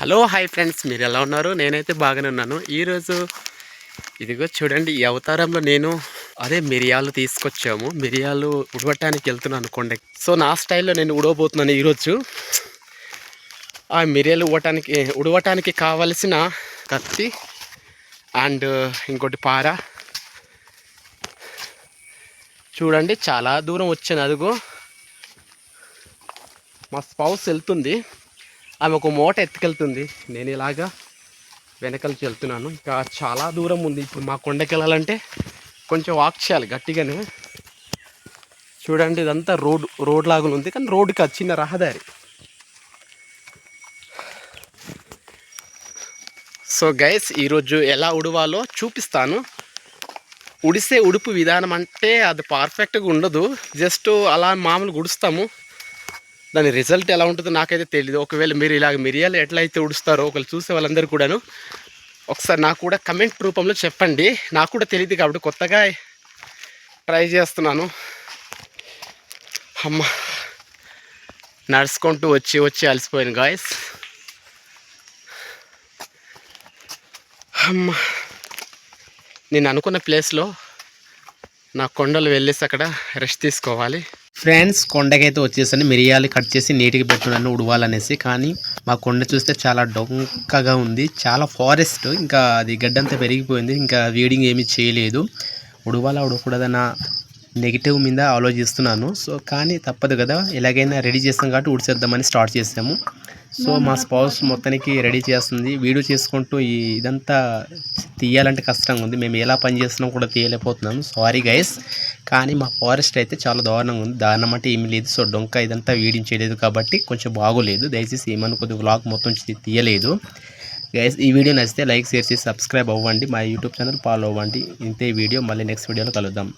Hello hi friends. మీరు ఎలా ఉన్నారు? నేనైతే బాగానే ఉన్నాను. ఈరోజు ఇదిగో చూడండి ఈ అవతారంలో నేను అదే మిరియాలు తీసుకొచ్చాము. మిరియాలు ఉడవటానికి వెళ్తున్నాను కొండకి సో నా స్టైల్లో నేను ఉడవబోతున్నాను ఈరోజు ఆ మిరియాలు ఉడవటానికి ఉడవటానికి కావలసిన కత్తి అండ్ ఇంకోటి పార. చూడండి చాలా దూరం వచ్చాను. అదిగో మా స్పౌస్ వెళ్తుంది. ఆమె ఒక మూట ఎత్తుకెళ్తుంది. నేను ఇలాగా వెనకలికి వెళ్తున్నాను. ఇంకా చాలా దూరం ఉంది. ఇప్పుడు మా కొండకి వెళ్ళాలంటే కొంచెం వాక్ చేయాలి గట్టిగానే. చూడండి ఇదంతా రోడ్ రోడ్ లాగా ఉంది. కానీ రోడ్డుకి చిన్న రహదారి. సో గైస్ ఈరోజు ఎలా ఉడవాలో చూపిస్తాను. ఉడిసే ఉడుపు విధానం అంటే అది పర్ఫెక్ట్గా ఉండదు. జస్ట్ అలా మామూలుగా ఉడుస్తాము. దాని రిజల్ట్ ఎలా ఉంటుందో నాకైతే తెలియదు ఒకవేళ మీరు ఇలాగ మిరియాలు ఎట్లా అయితే ఉడుస్తారో ఒకవేళ చూసే వాళ్ళందరూ కూడాను ఒకసారి నాకు కూడా కమెంట్ రూపంలో చెప్పండి. నాకు కూడా తెలియదు కాబట్టి కొత్తగా ట్రై చేస్తున్నాను. అమ్మ నడుచుకుంటూ వచ్చి వచ్చి అలసిపోయాను గాయస్ అమ్మ నేను అనుకున్న ప్లేస్లో నా కొండలు వెళ్ళేసి అక్కడ రెస్ట్ తీసుకోవాలి. ఫ్రెండ్స్ కొండకైతే వచ్చేసాను మిరియాలు కట్ చేసి నీటికి పెట్టున్నాను ఉడవాలనేసి కానీ మా కొండ చూస్తే చాలా డొంకగా ఉంది. చాలా ఫారెస్ట్ ఇంకా అది గడ్డంతా పెరిగిపోయింది. ఇంకా వీడింగ్ ఏమీ చేయలేదు. ఉడవాలా ఉడకూడదన్న నెగిటివ్ మీద ఆలోచిస్తున్నాను. సో కానీ తప్పదు కదా ఎలాగైనా రెడీ చేస్తాం కాబట్టి ఉడిచేద్దామని స్టార్ట్ చేసాము. సో మా స్పౌస్ మొత్తానికి రెడీ చేస్తుంది. వీడియో చేసుకుంటూ ఈ ఇదంతా తీయాలంటే కష్టంగా ఉంది. మేము ఎలా పని చేస్తున్నాం కూడా తీయలేకపోతున్నాము సారీ గైస్ కానీ మా ఫారెస్ట్ అయితే చాలా దారుణంగా ఉంది. దారుణం అంటే ఏమీ లేదు. సో డొంక ఇదంతా వీడించలేదు కాబట్టి కొంచెం బాగోలేదు. దయచేసి ఏమనుకోద్ది వ్లాగ్ మొత్తం తీ- తీయలేదు. గైస్ ఈ వీడియో నచ్చితే లైక్ షేర్ చేసి సబ్స్క్రైబ్ అవ్వండి. మా యూట్యూబ్ ఛానల్ ఫాలో అవ్వండి. ఇంతే వీడియో. మళ్ళీ నెక్స్ట్ వీడియోలో కలుద్దాం.